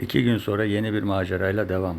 İki gün sonra yeni bir macerayla devam.